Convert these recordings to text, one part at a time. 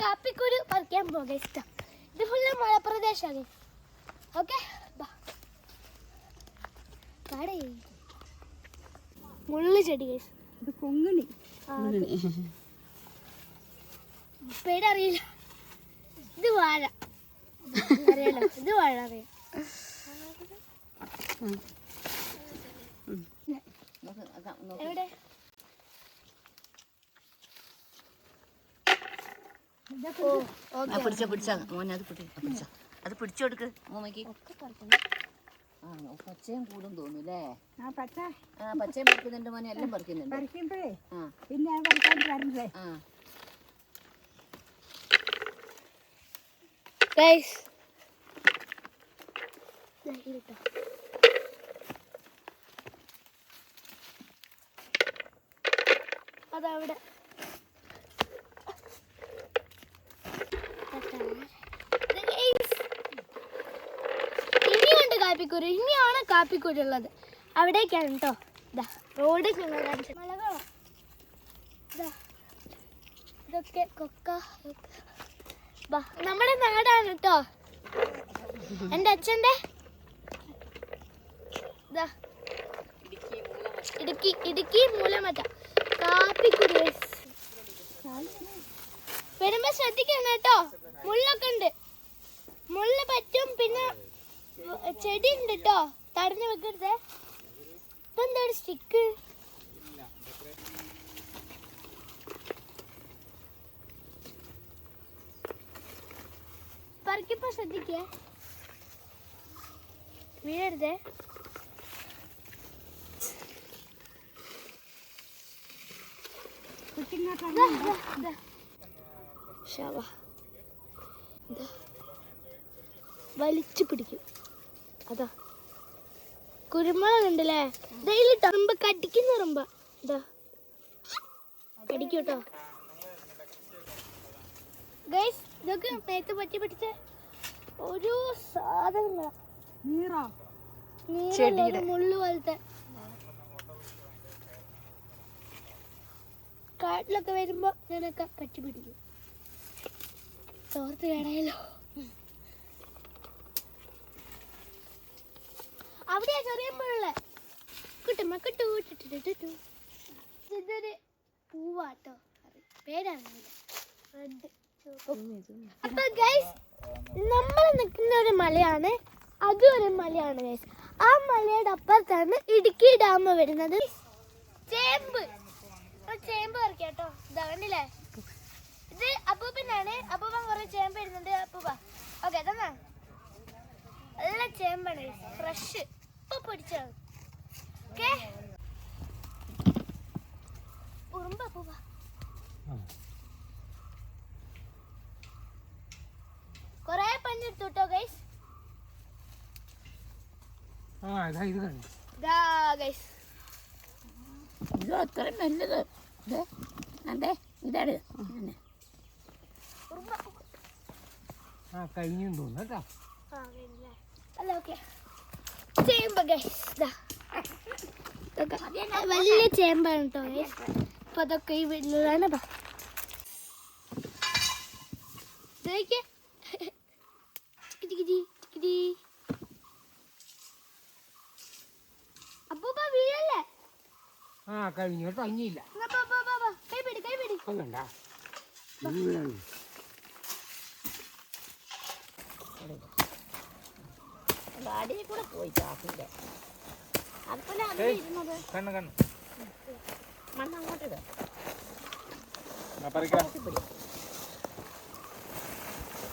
കാപ്പിക്കുരു പറിക്കാൻ പോകാം. ഇഷ്ടം. ഇത് ഫുള്ള് മലപ്രദേശമാണ് ഓക്കെ കാടേ. മുള്ളു ചെടി. ഇത് കൊങ്ങിണി. പേരറിയില്ല. ഇത് വാഴ. അറിയാലോ? ഇത് വാഴ അറിയാം. എവിടെ ഓ ആ, ഓക്കെ പിടിച്ച പിടിച്ച. മോനെ അത് പിടി പിടിച്ച. അത് പിടിച്ചു കൊടുക്ക് മോമയ്ക്ക്. പച്ചയും കൂടും തോന്നുന്നല്ലേ പച്ചയും പറിക്കുന്നുണ്ട് മോനെ എല്ലാം പറിക്കുന്നുണ്ട്. പറിക്കുമ്പോഴേ പിന്നെ തരണ്ടേ ആ. ഗൈസ് അതവിടെ. കാപ്പിക്കുരു. ഇനിയാണ് കാപ്പിക്കുരു ഉള്ളത്. അവിടേക്കാണ് കേട്ടോ റോഡ് മലകളോ? ഇതാ ഇതൊക്കെ കൊക്ക നമ്മുടെ നാടാണ് കേട്ടോ എന്റെ അച്ഛന്റെ ഇതാ ഇടുക്കി ഇടുക്കി മൂലമറ്റ കാപ്പിക്കുരു. വരുമ്പോ ശ്രദ്ധിക്കണം കേട്ടോ മുള്ളൊക്കെ ഉണ്ട് മുള്ള് പറ്റും പിന്നെ ചെടി ഉണ്ട് കേട്ടോ തടഞ്ഞു വെക്കരുത്. ഇപ്പൊ ഒരു സ്റ്റിക്ക്? പറിക്കപ്പോ ശ്രദ്ധിക്കേ. വീഴരുതേ. വലിച്ചു പിടിക്കും. അതാ? കുരുമുളക് ഉണ്ടല്ലേ? ഇതിലിട്ടോ ഉറുമ്പ് കടിക്കുന്ന ഉറുമ്പ ഇതാ. കടിക്കൂട്ടോ. ഗൈസ് ഇതൊക്കെ മേത്ത് പറ്റി പിടിച്ച ഒരു സാധനങ്ങളാ. നീറോ. നീരല്ല, ഒരു മുള്ളു പോലത്തെ. കാട്ടിലൊക്കെ വരുമ്പോ ഞാനൊക്കെ പറ്റി പിടിക്കും തോർത്ത് കേടായല്ലോ അവിടെയാ ചെറിയപ്പോഴുള്ള കിട്ടുമ്പോ കിട്ടു കിട്ടു ഇതൊരു പൂവാട്ടോ. പേരറിയില്ല റെഡ് അപ്പൊ ഗൈസ് നമ്മൾ നിൽക്കുന്ന ഒരു മലയാണ്. അതും ഒരു മലയാണ് ഗൈസ് ആ മലയുടെ അപ്പുറത്താണ് ഇടുക്കി ഡാം വരുന്നത്. ചേമ്പ്. ചേമ്പ് പറിക്കാട്ടോ. ഇതാ കണ്ടില്ലേ ഇത് അപ്പൂപ്പിനാണ്. അപ്പൂപ്പൻ കുറെ ചേമ്പ് ഇടുന്നുണ്ട്. അപ്പൂപ്പ. ഓക്കെ തന്നാ നല്ല ചേമ്പാണ് ഫ്രഷ് ഇപ്പൊ പിടിച്ചത്. ഓക്കെ? ഉറുമ്പ് പോവാ കൊറേ പഞ്ഞെടുത്തു കേട്ടോ ഗൈസ് ആ ഇതാ ഇത് കണ്ടു. ദാ ഗൈസ് ഇത് അത്രയും നല്ലത്. ഇത് അതെ ഇതാണ്. ആ. കഴിഞ്ഞു തോന്നുന്നു കേട്ടോ. അല്ല ഓക്കെ. ഇതൊക്കെ വലിയ ചേമ്പാണ് കേട്ടോ. അപ്പൊ അതൊക്കെ ഈ കിറ്റി കിറ്റി അപ്പൂപ്പ വീഴല്ലേ? ആ കഴിഞ്ഞു. വീഴാണ് അടിയിൽ കൂടെ പോയി ചാക്കിന്റെ അതുപോലെ അവിടെ ഇരുന്നത്? കണ്ണു കണ്ണു. മണ്ണ് അങ്ങോട്ട് ഇട്. പറിക്കാം. പിടി.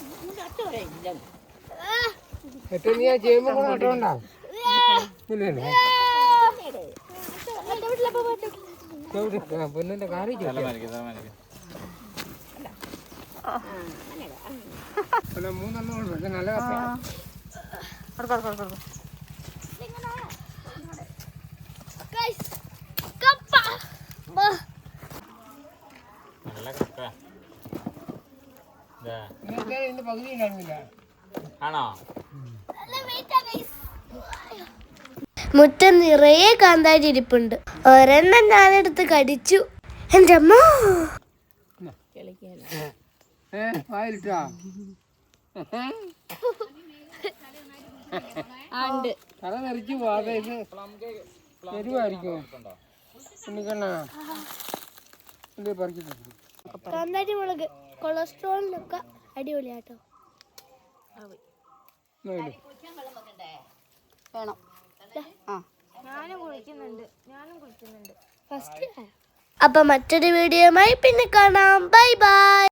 ഇതിന്റെ ഒറ്റ വരെ ഇല്ല ആ, ഏറ്റവും നീ ആ ചെയ്യുമ്പോ കൂടെ നട്ടോണ്ടാ ആ, ഇല്ലല്ലേ ആ. അടുത്ത വീട്ടിലെ അപ്പൂപ്പ, അടുത്ത വീട്ടിലെ. ചവിട്ടി പെണ്ണിന്റെ കാറി അല്ല മൂന്നെണ്ണം നല്ല കപ്പ. മുറ്റം നിറയെ കാന്താരി ഇരിപ്പുണ്ട്. ഒരെണ്ണം ഞാനെടുത്ത് കടിച്ചു. എന്റെ അമ്മ. കളിക്കാൻ ഉണ്ട്. തല നിറച്ച് പോവാതെ ഇത് എരിവായിരിക്കും ഉണ്ണിക്കണ്ണ. ഇത് പറിച്ചിട്ടുണ്ട് കാന്താരി മുളക്. കൊളസ്ട്രോളിനൊക്കെ അടിപൊളിയാട്ടോ. വേണം. ആ. ഞാനും കുളിക്കുന്നുണ്ട്. ഞാനും കുളിക്കുന്നുണ്ട്. ഫസ്റ്റ് അപ്പൊ മറ്റൊരു വീഡിയോയുമായി പിന്നെ കാണാം. Bye bye